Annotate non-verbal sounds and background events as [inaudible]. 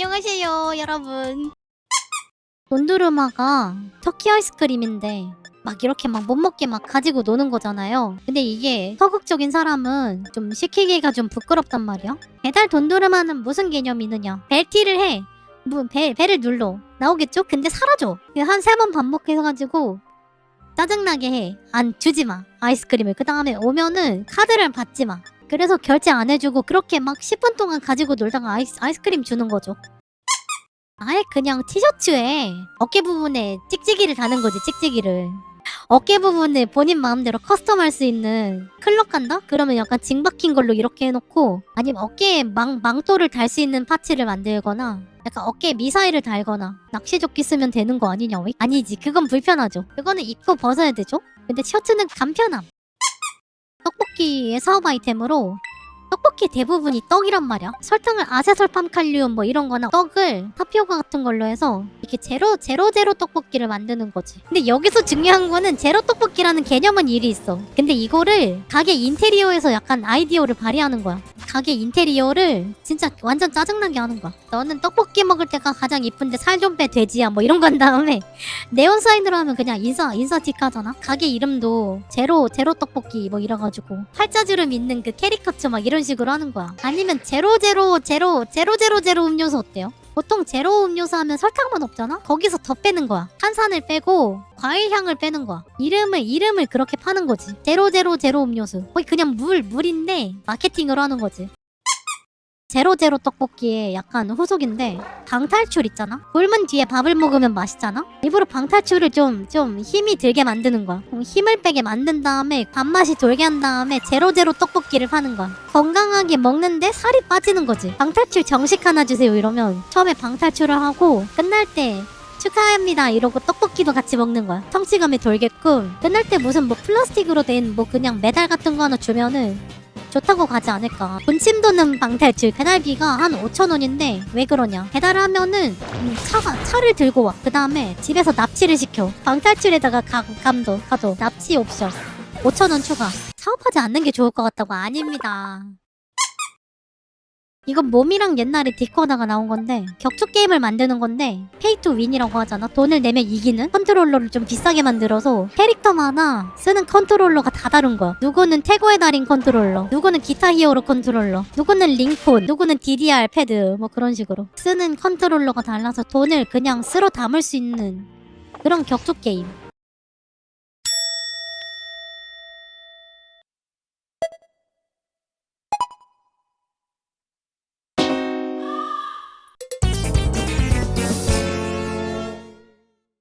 안녕하세요, 여러분. 돈두르마가 터키 아이스크림인데 막 이렇게 막 못 먹게 막 가지고 노는 거잖아요. 근데 이게 서극적인 사람은 좀 시키기가 좀 부끄럽단 말이야. 배달 돈두르마는 무슨 개념이 있느냐? 벨티를 해. 뭐 배, 배를 눌러. 나오겠죠? 근데 사라져. 한 세 번 반복해가지고 짜증나게 해. 안 주지 마. 아이스크림을. 그 다음에 오면은 카드를 받지 마. 그래서 결제 안 해주고 그렇게 막 10분 동안 가지고 놀다가 아이스, 아이스크림 주는 거죠. 아예 그냥 티셔츠에 어깨 부분에 찍찍이를 다는 거지, 찍찍이를. 어깨 부분에 본인 마음대로 커스텀할 수 있는 클럽 간다? 그러면 약간 징 박힌 걸로 이렇게 해놓고 아니면 어깨에 망, 망토를 달 수 있는 파츠를 만들거나 약간 어깨에 미사일을 달거나 낚시조끼 쓰면 되는 거 아니냐? 왜? 아니지, 그건 불편하죠. 그거는 입고 벗어야 되죠. 근데 셔츠는 간편함. 떡볶이의 사업 아이템으로 떡볶이 대부분이 떡이란 말이야. 설탕을 아세설팜 칼륨 뭐 이런 거나 떡을 타피오카 같은 걸로 해서 이렇게 제로 제로 제로 떡볶이를 만드는 거지. 근데 여기서 중요한 거는 제로 떡볶이라는 개념은 일이 있어. 근데 이거를 가게 인테리어에서 약간 아이디어를 발휘하는 거야. 가게 인테리어를 진짜 완전 짜증나게 하는 거야. 너는 떡볶이 먹을 때가 가장 이쁜데 살 좀 빼 돼지야 뭐 이런 건 다음에 [laughs] 네온 사인으로 하면 그냥 인사 인사틱하잖아. 가게 이름도 제로 제로 떡볶이 뭐 이래가지고 팔자주름 있는 그 캐리커처 막 이런 식으로 하는 거야. 아니면 제로 제로 제로 제로 제로 제로 음료수 어때요? 보통 제로 음료수 하면 설탕만 없잖아? 거기서 더 빼는 거야. 탄산을 빼고 과일 향을 빼는 거야. 이름을 이름을 그렇게 파는 거지. 제로 제로 제로 음료수. 거의 그냥 물 물인데 마케팅으로 하는 거지. 제로제로 떡볶이의 약간 후속인데 방탈출 있잖아? 굶은 뒤에 밥을 먹으면 맛있잖아? 일부러 방탈출을 좀, 좀 힘이 들게 만드는 거야. 힘을 빼게 만든 다음에 밥맛이 돌게 한 다음에 제로제로 떡볶이를 파는 거야. 건강하게 먹는데 살이 빠지는 거지. 방탈출 정식 하나 주세요 이러면 처음에 방탈출을 하고 끝날 때 축하합니다 이러고 떡볶이도 같이 먹는 거야. 성취감이 돌게끔 끝날 때 무슨 뭐 플라스틱으로 된 뭐 그냥 메달 같은 거 하나 주면은 좋다고 가지 않을까. 본침 도는 방탈출 배달비가 한 5천 원인데 왜 그러냐? 배달하면은 음, 차가 차를 들고 와. 그 다음에 집에서 납치를 시켜. 방탈출에다가 감, 감도 가도 납치 옵션. 5천 원 추가. 사업하지 않는 게 좋을 것 같다고 아닙니다. 이건 몸이랑 옛날에 디코다가 나온 건데 격투 게임을 만드는 건데 페이 투 윈이라고 하잖아. 돈을 내면 이기는 컨트롤러를 좀 비싸게 만들어서 캐릭터마다 쓰는 컨트롤러가 다 다른 거야. 누구는 태고의 달인 컨트롤러 누구는 기타 히어로 컨트롤러 누구는 링콘 누구는 DDR 패드 뭐 그런 식으로 쓰는 컨트롤러가 달라서 돈을 그냥 쓸어 담을 수 있는 그런 격투 게임